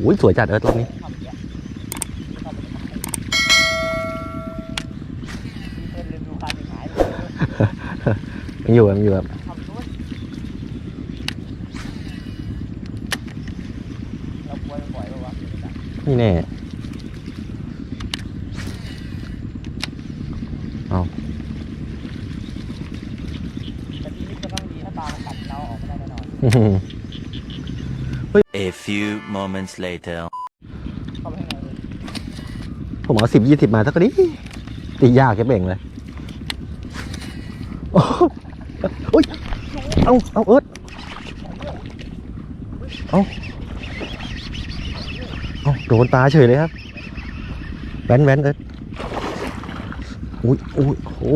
เอาเอาเอิร์ธโดนแล้วโดนแล้วโอ้ยสวยจัดเอิร์ธรอบนี้ยังอยู่ยังอยู่ครับนี่แน่เอา A few moments later. ผมเอาสิบยี่สิบมาสักนิดตียากแค่เบ่งเลยโอ้โอ้ยเอาเอาเอิร์ธเอาเอาโดนตาเฉยเลยครับแว้นแว้นเอิร์ธอุ้ยอุ้ยโอ้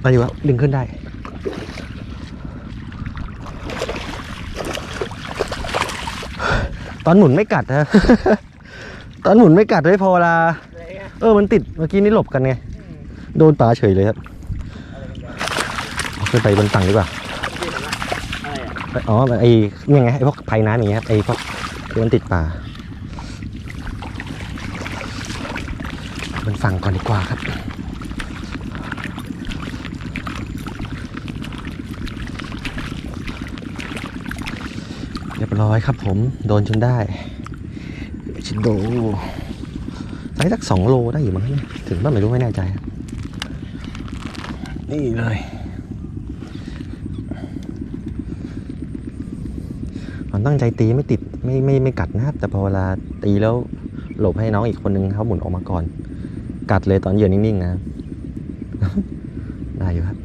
ไปอยู่ครับดึงขึ้นได้ ตอนหมุนไม่กัดนะ ตอนหมุนไม่กัดเลยพอเวลา เออมันติดเมื่อกี้นี่หลบกันไง โดนตาเฉยเลยครับเขึ้นไปบนฝั่งดีกว่าอ๋อไอ้นี่ไงไอ้พวกภายน้ำอย่างเงี้ยครับไอ้พวกที่มันติดป่าบนฝั่งก่อนดีกว่าครับ เรีย บร้อยครับผมโดนจนได้ชิโดไซส์สักสองโลได้อยู่มั้งเนี่ยถึงบ้างไม่รู้ไม่แน่ใจ นี่เลย มันตั้งใจตีไม่ติดไม่ไม่ไม่กัดนะครับ แต่พอเวลาตีแล้วหลบให้น้องอีกคนนึงเขาหมุนออกมาก่อน กัดเลยตอนเหยื่อนิ่งๆนะได้อยู่ครับ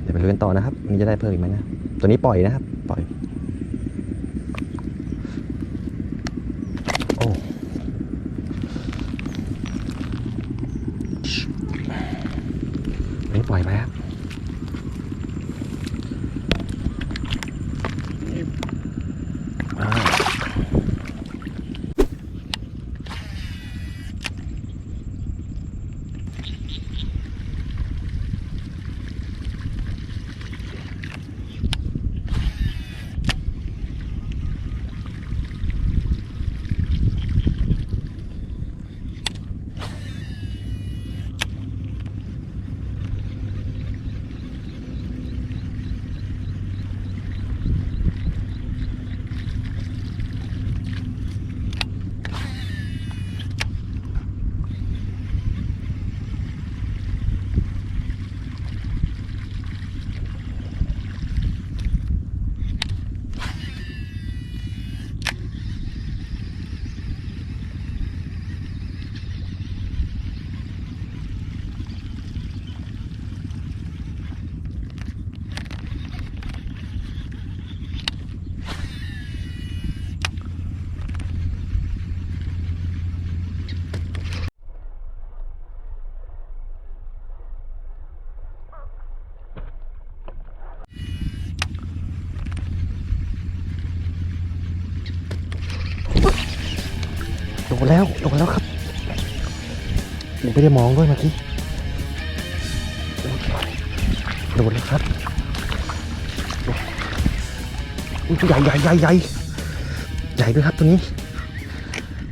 เดี๋ยวไปดูกันต่อนะครับ มันจะได้เพิ่มอีกไหมนะ ตัวนี้ปล่อยนะครับ ดนแล้วโดนแล้วครับผมไม่ได้มองด้วยเมื่อกี้โดนแล้วครับอุ๊ยใหญ่ใหญ่ใหญ่ใหญ่ใหญ่ด้วยครับตัวนี้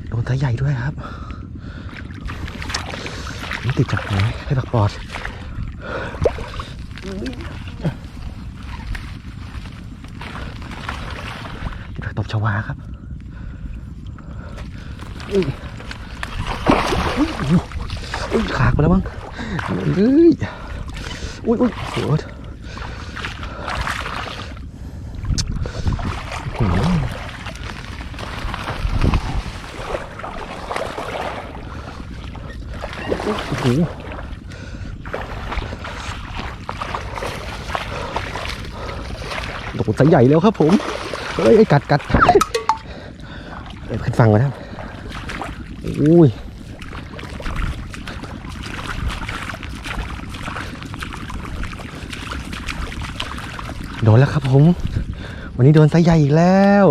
โดนไซส์ใหญ่ด้วยครับนี่ติดจากไหนให้ปักปอดติดจากตบชวาครับ อุ้ยขาดไปแล้วมั้งเอ้ยอุ้ยอุ้ยโหดโอ้โหโอ้โหโดดสายใหญ่แล้วครับผม เฮ้ยไอ้กัดกัดเดี๋ยวขึ้นฟังก่อนครับ อุ้ยโดนแล้วครับผม วันนี้โดนไซใหญ่อีกแล้ว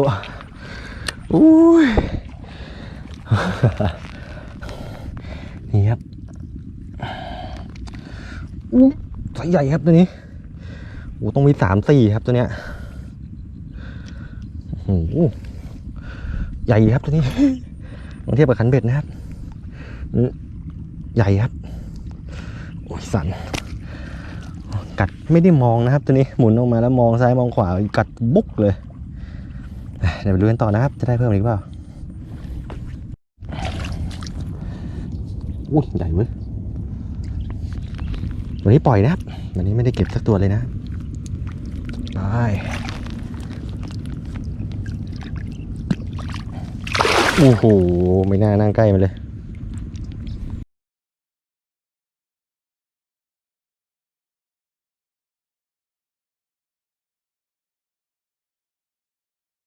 อุ้ยนี่ครับอู้ไซใหญ่ครับตัวนี้โอ้ต้องมีสามสี่ครับตัวเนี้ยโอ้ใหญ่ครับตัวนี้ องเทียบกับขันเบ็ดนะครับ ใหญ่ครับโอ้ยสั่นกัดไม่ได้มองนะครับ ตัวนี้หมุนออกมาแล้วมองซ้ายมองขวากัดบุกเลยเอ้ยเดี๋ยวไปดูกันต่อนะครับ จะได้เพิ่มอีกเปล่าอุ้ยใหญ่เว้ยวันนี้ปล่อยนะครับวันนี้ไม่ได้เก็บสักตัวเลยนะไป โอ้โห ไม่น่านั่งใกล้มันเลย